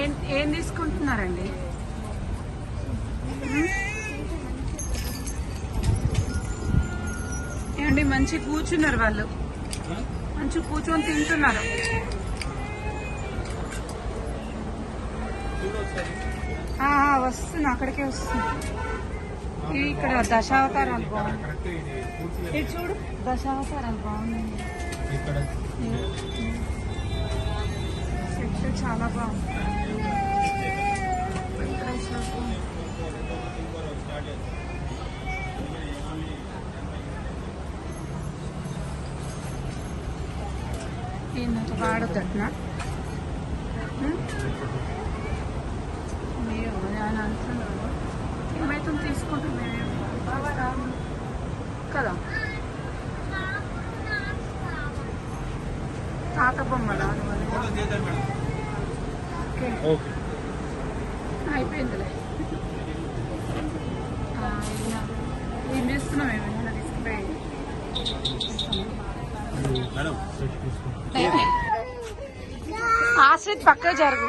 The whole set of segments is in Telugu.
ఏం ఏం తీసుకుంటున్నారండి? ఏమండి మంచి కూర్చున్నారు వాళ్ళు. మంచి కూర్చొని తింటున్నారు. వస్తున్నా అక్కడికే వస్తున్నా. ఇక్కడ దశావతారాలు బాగున్నాయి. ఇది చూడు దశావతారాలు బాగున్నాయి. సెట్ చాలా బాగుంది. వాడొద్దట్నా మేము కదా తాత బొమ్మలా ఓకే అయిపోయిందిలే ఏం చేస్తున్నాం ఏమైనా తీసుకుపోయి ఆశ్రిత్ పక్క జరుగు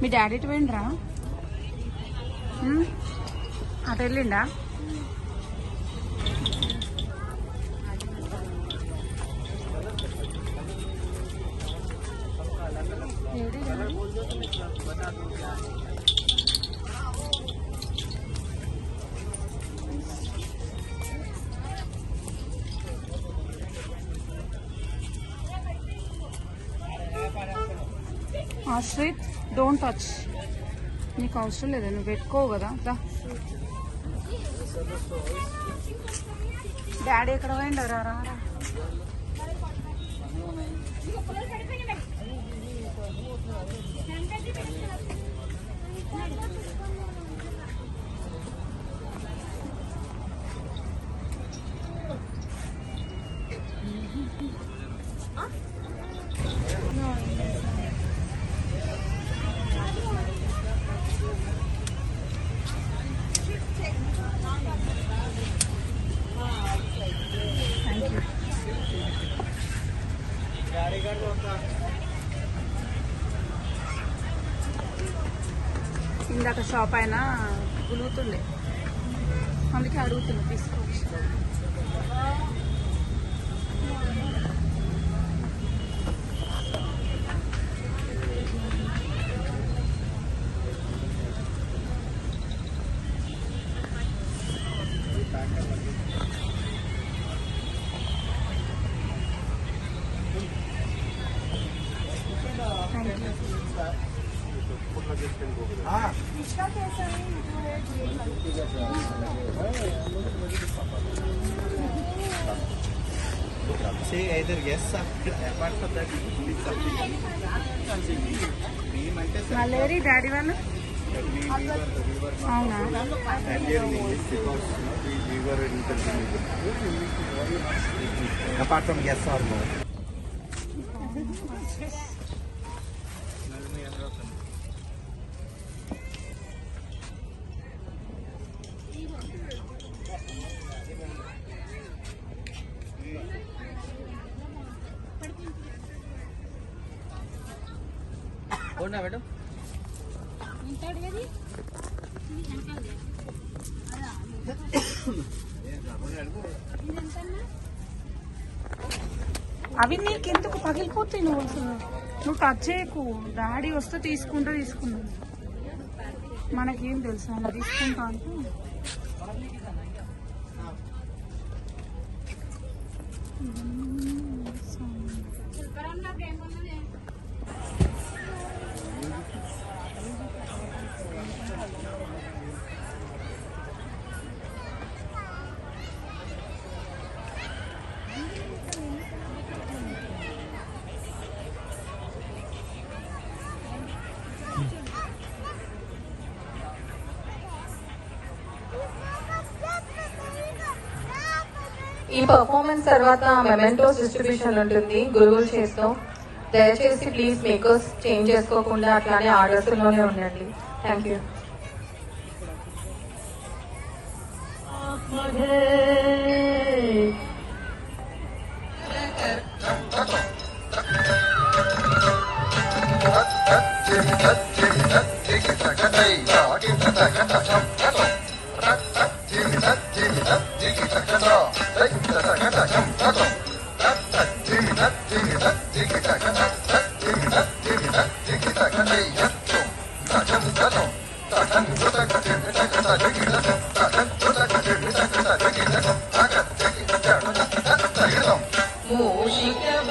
మీ డాడీ ఇటు పోయిండ్రా? అటు వెళ్ళిండా? ఆశ్రిత్ డోంట్ టచ్ నీకు అవసరం లేదు నువ్వు పెట్టుకోవు కదా దా డాడీ ఎక్కడ పోయిండు? రా రా. థ్యాంక్ యూ ఇందాక షాప్ అయినా గులుగుతుండే అందుకే అడుగుతున్నా తీసుకో. Say either yes or apart from that, please something. మేమంటే మళ్ళీ డాడీ వాళ్ళు అవునా apart from yes or no పోండా madam. అవి నీకు ఎందుకు పగిలిపోతాయి నువ్వు అసలు? నువ్వు టచ్ చేయకు. డాడీ వస్తే తీసుకుంటా తీసుకున్నా మనకేం తెలుసు అలా తీసుకుంటా అంటే. ఈ పర్ఫార్మెన్స్ తర్వాత మెమెంటోస్ డిస్ట్రిబ్యూషన్ ఉంటుంది. గురువులు చేస్తూ దయచేసి ప్లీజ్ మేకర్స్ చేంజ్ చేసుకోకుండా అట్లానే ఆర్డర్స్లోనే ఉండండి. థ్యాంక్ యూ జిగి Oh, she can't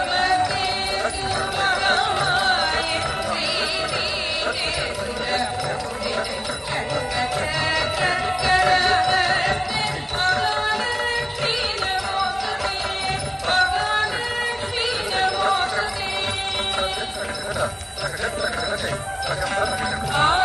あ